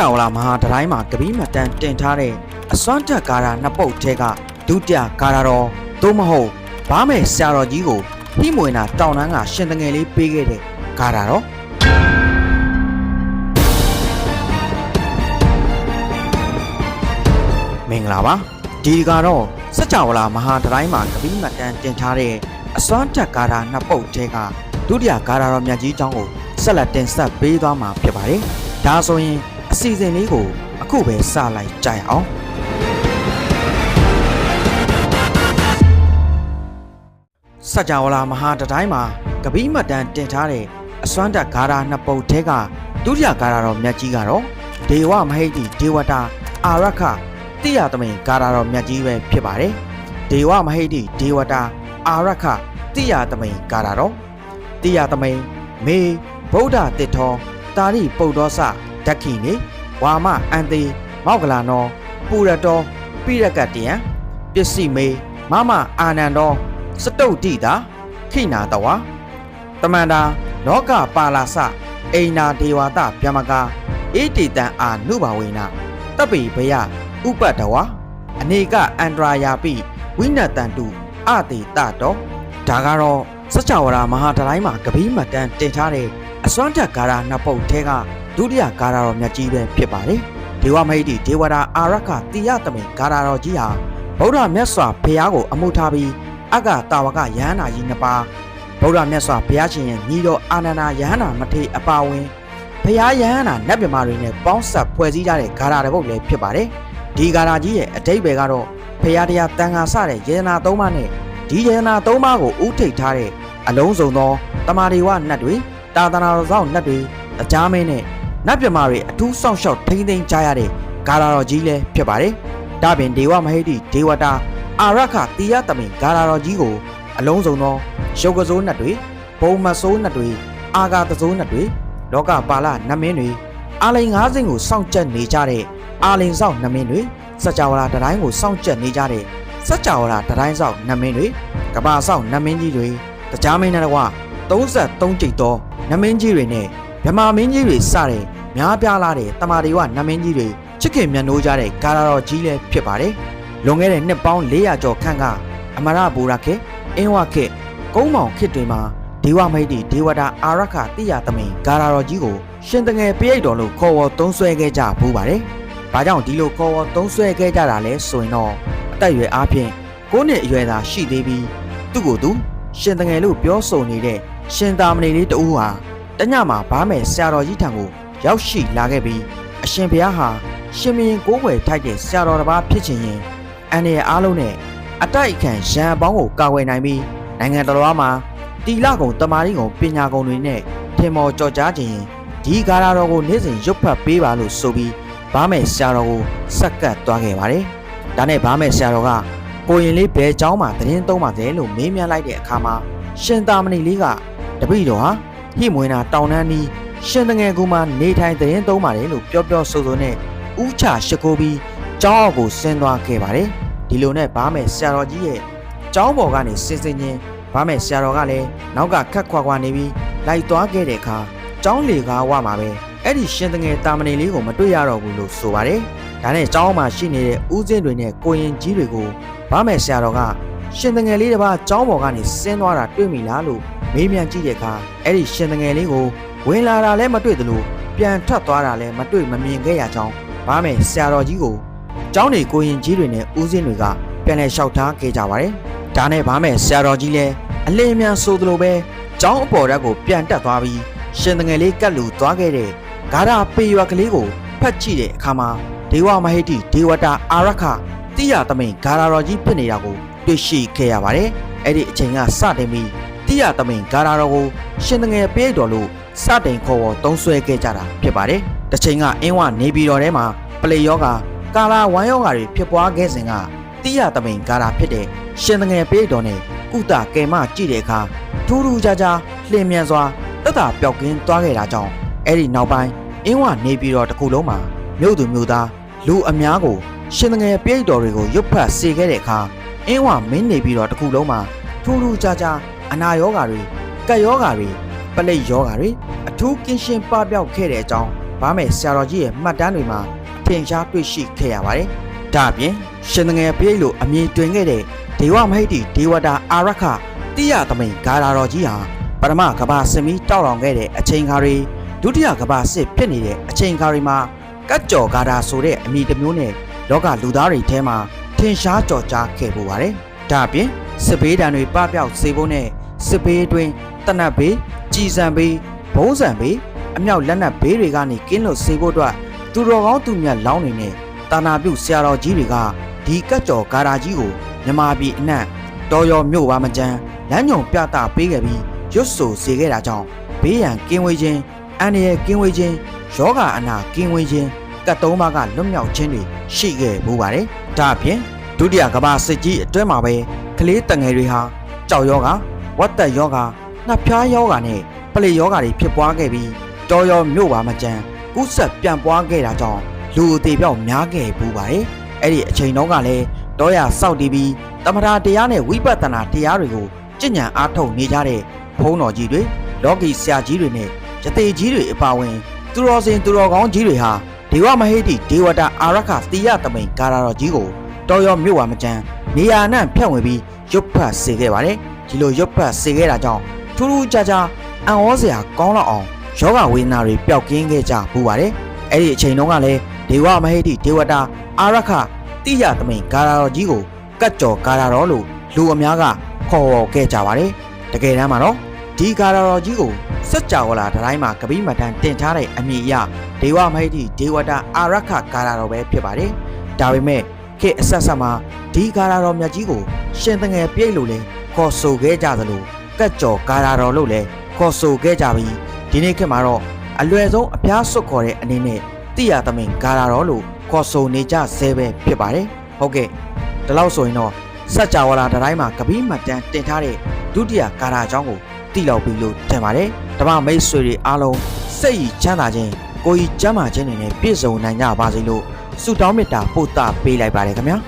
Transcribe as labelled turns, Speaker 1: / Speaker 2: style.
Speaker 1: ကြောလာမဟာတတိုင်းမှာကပီးမတန်တင်ထားတဲ့အစွမ်းတက်ကားတာနှစ်ပုတ်ထဲကဒုတိယကားတာတော်သို့မဟုတ်ဘားမဲ့ဆရာတော်ကြီးကိုနှိမွေနာတောင်တန်းကရှင်တငယ်လေးပေးခဲ့တဲ့ကားတာတော်မင်္ဂလာပါဒီကတော့စကြဝဠာမဟာတတိုင်းမှာကပီးမတန်တင်ထားတဲ့အစွမ်းတက်ကားတာနှစ်ပုတ်ထဲကဒုတိယကားတာတော်မြတ်ကြီးကျောင်းကိုဆက်လက်တင်ဆက်ပေးသွားမှာဖြစ်ပါတယ်ဒါဆိုရင်အ စီအစဉ်လေးကိုအခုပဲစလိုက်ကြရအောင်စကြဝဠာမဟာတတိုင်းမှာကပီးမတန်တင်ထားတဲ့အစွမ်းတက်ဂါရာနှစ်ပုတ်ထဲကဒုတိယဂါရာတော်မြတ်ကြီးကတော့ဒေဝမဟိတိဒေဝတာအာရခတိယသမိန်ဂါရာတော်မြတ်ကြီးပဲဖြစ်ပါတယ်ဒေဝမဟိတိဒေဝတာအာရခတိယသမိန်ဂါရာတော်တိယသမိန်မေဗုဒ္ဓတစ်ထောတာရိပုတ်တော်စ ဓက္ခိနေဝါမအန်သေးမောက်ကလာနောပူရတော်ပိရကတယံပစ္စည်းမေမမအာနန္ဒောစတုတ်တိတာခိနာတဝါတမန္တာလောကပါလာစအိနာဒေဝတာဗျမကာဣတိတံအာနုဘဝေနတပ်ပိဘယဥပတ္တဝါအနေကအန္တရာယာပိဝိနတန္တုအတေတတော်ဒါကတော့စကြဝဠာမဟာတတိုင်းမှာကပီးမတန်တင်ထားတဲ့အစွမ်းတက်ဂါရာနှစ်ပုတ်ထဲက ဒုတိယဂါရာတော်မြတ်ကြီးပဲဖြစ်ပါတယ်ဒေဝမဟိတိဒေဝတာအာရခတိယသမိန်ဂါရာတော်ကြီးဟာဗုဒ္ဓမြတ်စွာဘုရားကိုအမှုထားပြီးအက္ကတာဝကယဟန္တာကြီးနှစ်ပါးဗုဒ္ဓမြတ်စွာဘုရားရှင်ရဲ့ညီတော်အာနန္ဒာယဟန္တာမထေရအပါဝင်ဘုရားယဟန္တာနတ်မြမာတွေနဲ့ပေါင်းဆက်ဖွဲ့စည်းကြတဲ့ဂါရာတစ်ပုဒ်လည်းဖြစ်ပါတယ်ဒီဂါရာကြီးရဲ့အတိတ်ပဲကတော့ဘုရားတရားတန်ခါစတဲ့ယေဒနာသုံးပါးနဲ့ဒီယေဒနာသုံးပါးကိုဥထိတ်ထားတဲ့အလုံးစုံသောတမာရီဝနတ်တွေတာသနာတော်ဆောင်နတ်တွေအကြမ်းမင်းနဲ့ နတ်မြမာတွေအထူးစောင့်ရှောက်ထိမ့်သိမ်းကြရတဲ့ဂါရာတော်ကြီးလည်းဖြစ်ပါတယ်ဒါပြင်ဒေဝမဟိတိဒေဝတာအာရခတိယတမင်ဂါရာတော်ကြီးကိုအလုံးစုံသောရုပ်ကစိုးနတ်တွေဘုံမဆိုးနတ်တွေအာဂါတစိုးနတ်တွေလောကပါလနတ်မင်းတွေအာလိန်၅စင်းကိုစောင့်ကြက်နေကြတဲ့အာလိန်ဆောင်နတ်မင်းတွေစကြဝဠာတတိုင်းကိုစောင့်ကြက်နေကြတဲ့စကြဝဠာတတိုင်းဆောင်နတ်မင်းတွေကဘာဆောင်နတ်မင်းကြီးတွေတရားမင်းနဲ့တကွ33ကျိတ်သောနတ်မင်းကြီးတွေနဲ့ မြမမင်းကြီးတွေစတဲ့များပြားလာတဲ့တမာဒီဝနတ်မင်းကြီးတွေချစ်ခင်မြတ်နိုးကြတဲ့ဂါရာတော်ကြီးလည်းဖြစ်ပါတယ်လွန်ခဲ့တဲ့နှစ်ပေါင်း400ကျော်ခန့်ကအမရဘူရခေအင်းဝခေကုန်းမောင်ခေတ်တွေမှာဒေဝမိတ်တိဒေဝတာအာရခတိယသမိန်ဂါရာတော်ကြီးကိုရှင်တငယ်ပြိတ်တော်လို့ခေါ်ဝေါ်သုံးဆွဲခဲ့ကြဘူးပါတယ်။ဘာကြောင့်ဒီလိုခေါ်ဝေါ်သုံးဆွဲခဲ့ကြတာလဲဆိုရင်တော့အသက်အရွယ်အားဖြင့်ကိုးနှစ်အရွယ်သာရှိသေးပြီးသူ့ကိုယ်သူရှင်တငယ်လို့ပြောဆိုနေတဲ့ရှင်သာမဏေလေးတူဟာ တညမှာဗားမယ်ဆရာတော်ကြီးထံကိုရောက်ရှိလာခဲ့ပြီးအရှင်ဘုရားဟာရှင်မင်းကိုးွယ်ထိုက်တဲ့ဆရာတော်တစ်ပါးဖြစ်ခြင်းရင်အန်ရဲ့အားလုံးနဲ့အတိုက်အခံရန်အပေါင်းကိုကာကွယ်နိုင်ပြီးနိုင်ငံတော်တော်မှာတီလကုံတမာရီကုံပညာကုံတွေနဲ့ထင်မော်ကြော်ကြားခြင်းဒီကားတော်ကိုနေ့စဉ်ရုပ်ဖတ်ပေးပါလို့ဆိုပြီးဗားမယ်ဆရာတော်ကိုစက်ကတ်သွားခဲ့ပါတယ်။ဒါနဲ့ဗားမယ်ဆရာတော်ကကိုရင်လေးဘယ်เจ้าမှာသတင်းသုံးပါသေးလို့မေးမြန်းလိုက်တဲ့အခါမှာရှင်သာမဏေလေးကတပည့်တော်ဟာ ဟိမွေနာတောင်တန်းနီးရှင်တငယ်ကူမှနေထိုင်သတင်းသုံးပါတယ်လို့ပြောပြောဆိုဆိုနဲ့ဥချရှိခိုးပြီးကျောင်းအောက်ကိုဆင်းသွားခဲ့ပါတယ်ဒီလိုနဲ့ဗားမယ်ဆရာတော်ကြီးရဲ့ကျောင်းပေါ်ကနေစင်စင်ချင်းဗားမယ်ဆရာတော်ကလည်းနောက်ကခက်ခွာခွာနေပြီးလိုက်သွားခဲ့တဲ့အခါကျောင်းလေကားဝမှာပဲအဲ့ဒီရှင်တငယ်တာမဏေလေးကိုမတွေ့ရတော့ဘူးလို့ဆိုပါတယ်ဒါနဲ့ကျောင်းမှာရှိနေတဲ့ဦးစင်းတွေနဲ့ကိုရင်ကြီးတွေကိုဗားမယ်ဆရာတော်ကရှင်တငယ်လေးတစ်ပါးကျောင်းပေါ်ကနေဆင်းသွားတာတွေ့မိလားလို့ မေးမြန်းကြည့်တဲ့အခါအဲ့ဒီရှင်တငယ်လေးကိုဝင်လာတာလည်းမတွေ့သလိုပြန်ထွက်သွားတာလည်းမတွေ့မမြင်ခဲ့ရကြောင်းဗားမယ်ဆရာတော်ကြီးကိုကျောင်းနေကိုရင်ကြီးတွေနဲ့ဦးစင်းတွေကပြန်လဲလျှောက်ထားခဲ့ကြပါတယ်။ဒါနဲ့ဗားမယ်ဆရာတော်ကြီးလည်းအလင်းမြန်ဆိုသလိုပဲကျောင်းအပေါ်ဓာတ်ကိုပြန်တက်သွားပြီးရှင်တငယ်လေးကတ်လူသွားခဲ့တဲ့ဂါရပေရွာကလေးကိုဖတ်ကြည့်တဲ့အခါမှာဒေဝမဟိတိဒေဝတာအာရခတိယသမိန်ဂါရတော်ကြီးဖြစ်နေတာကိုတွေ့ရှိခဲ့ရပါတယ်။အဲ့ဒီအချိန်ကစတင်ပြီး တိယသမိန်ဂါရတော်ကိုရှင်တငယ်ပေးတော်လို့စတင်ခေါ်ဝေါ်သုံးဆွဲခဲ့ကြတာဖြစ်ပါတယ်။တစ်ချိန်ကအင်းဝနေပြည်တော်ထဲမှာပလေယောဂါကာလာဝမ်းယောဂါတွေဖြစ်ပွားခဲ့စဉ်ကတိယသမိန်ဂါရဖြစ်တဲ့ရှင်တငယ်ပေးတော်နဲ့ကုသကယ်မကြည့်တဲ့အခါထူးထူးခြားခြားလျင်မြန်စွာတက်တာပျောက်ကင်းသွားခဲ့တာကြောင့်အဲ့ဒီနောက်ပိုင်းအင်းဝနေပြည်တော်တစ်ခုလုံးမှာမြို့သူမြို့သားလူအများကိုရှင်ငယ်ပြိတ်တော်တွေကိုရွတ်ဖတ်စေခဲ့တဲ့အခါအင်းဝမင်းနေပြီးတော့တစ်ခုလုံးမှာထူးထူးခြားခြား အနာရောဂါတွေကက်ရောဂါတွေပလိတ်ရောဂါတွေအထူးကင်းရှင်းပပျောက်ခဲ့တဲ့အကြောင်းဗားမယ်ဆရာတော်ကြီးရဲ့မှတ်တမ်းတွေမှာထင်ရှားတွေ့ရှိခဲ့ရပါတယ်။ဒါအပြင်ရှင်သငယ်ပိတ်လို့အမည်တွင်ခဲ့တဲ့ဒေဝမဟိတ်တီဒေဝတာအာရခတိယသမိန်ဂါရာတော်ကြီးဟာပရမကဘာစမီတောက်လောင်ခဲ့တဲ့အချိန်ခါတွေဒုတိယကဘာစစ်ဖြစ်နေတဲ့အချိန်ခါတွေမှာကတ်ကြော်ဂါရာဆိုတဲ့အမည်တစ်မျိုးနဲ့လောကလူသားတွေထဲမှာထင်ရှားကြော်ကြားခဲ့ပူပါတယ်။ဒါအပြင် စစ်ဘေးဒဏ်တွေပပျောက်စေဖို့နဲ့စစ်ဘေးအတွင်းတနတ်ဘေးကြည်စံဘေးဘုံစံဘေးအမြောက်လက်နက်ဘေးတွေကနေကင်းလွတ်စေဖို့အတွက်သူတော်ကောင်းသူမြတ်လောင်းနေနဲ့တာနာပြုဆရာတော်ကြီးတွေကဒီကတ်ကြော်ဂါရာကြီးကိုမြမာပြည်အနှံ့တော်ရောမြို့ပါမကြမ်းလမ်းညုံပြတာပေးခဲ့ပြီးရွတ်ဆိုစေခဲ့တာကြောင့်ဘေးရန်ကင်းဝေးခြင်းအန္တရာယ်ကင်းဝေးခြင်းယောဂအနာကင်းဝေးခြင်းကတ်သုံးပါးကလွတ်မြောက်ခြင်းတွေရှိခဲ့မှုပါတယ်။ဒါအပြင် ဒုတိယကမ္ဘာစစ်ကြီးအတွင်းမှာပဲကလေးတငယ်တွေဟာကြောက်ယောဂဝတ်သက်ယောဂနှပ်ဖျားယောဂနဲ့ပလေယောဂတွေဖြစ်ပွားခဲ့ပြီးတော်ရောမြို့ပါမကြမ်းကူးဆက်ပြန်ပွားခဲ့တာကြောင့်လူအသေးပြောက်များခဲ့ပူပါတယ်။အဲ့ဒီအချိန်တုန်းကလည်းတောရစောက်တီးပြီးတမထာတရားနဲ့ဝိပဿနာတရားတွေကိုကြဉ္ဉံအားထုတ်နေကြတဲ့ဘုန်းတော်ကြီးတွေလောကီဆရာကြီးတွေနဲ့ယတိကြီးတွေအပါအဝင် သူတော်စင်သူတော်ကောင်းကြီးတွေဟာဒေဝမဟိတိဒေဝတာအာရခသီယသမိန်ကာရာတော်ကြီးကို တော်ရောမြို့ဝါမကျန်းနေရာနှံ့ဖြန့်ဝင်ပြီးရွတ်ဖတ်စေခဲ့ပါတယ်ဒီလိုရွတ်ဖတ်စေခဲ့တာကြောင့်ထူးထူးခြားခြားအံ့ဩစရာကောင်းလောက်အောင်ယောဂဝေဒနာတွေပျောက်ကင်းခဲ့ကြပူပါတယ်အဲ့ဒီအချိန်တုန်းကလည်းဒေဝမဟိတိဒေဝတာအာရခတိယသမိန်ကာရာတော်ကြီးကိုကတ်ကြော်ကာရာတော်လို့လူအများကခေါ်ဝေါ်ခဲ့ကြပါတယ်တကယ်တမ်းမှာတော့ဒီကာရာတော်ကြီးကိုစัจ java လာတိုင်းမှာကပိမတန်တင်ထားတဲ့အမည်အရဒေဝမဟိတိဒေဝတာအာရခကာရာတော်ပဲဖြစ်ပါတယ်ဒါပေမဲ့ ခေတ်အဆက်ဆက်မှာဒီကာရာတော်မြတ်ကြီးကိုရှင်သငယ်ပြိတ်လို့လဲခေါ်ဆိုခဲ့ကြသလိုကတ်ကြော်ကာရာတော်လို့လဲခေါ်ဆိုခဲ့ကြပြီးဒီနေ့ခေတ်မှာတော့အလွယ်ဆုံးအပြားစွတ်ခေါ်တဲ့အနေနဲ့တိရသမင်ကာရာတော်လို့ခေါ်ဆိုနေကြဆဲပဲဖြစ်ပါတယ်ဟုတ်ကဲ့ဒီလောက်ဆိုရင်တော့စัจ java လာတိုင်းမှာကပိမတန်တင်ထားတဲ့ဒုတိယကာရာအကြောင်းကိုတိလောက်ပြီလို့ထင်ပါတယ်ဓမ္မမိတ်ဆွေတွေအားလုံးစိတ်ရည်ချမ်းသာခြင်းကိုယ်ရည်ကျမ်းမာခြင်းတွေနဲ့ပြည့်စုံနိုင်ကြပါစေလို့ ဆုတောင်းမေတ္တာပို့သပေးလိုက်ပါတယ်ခင်ဗျာ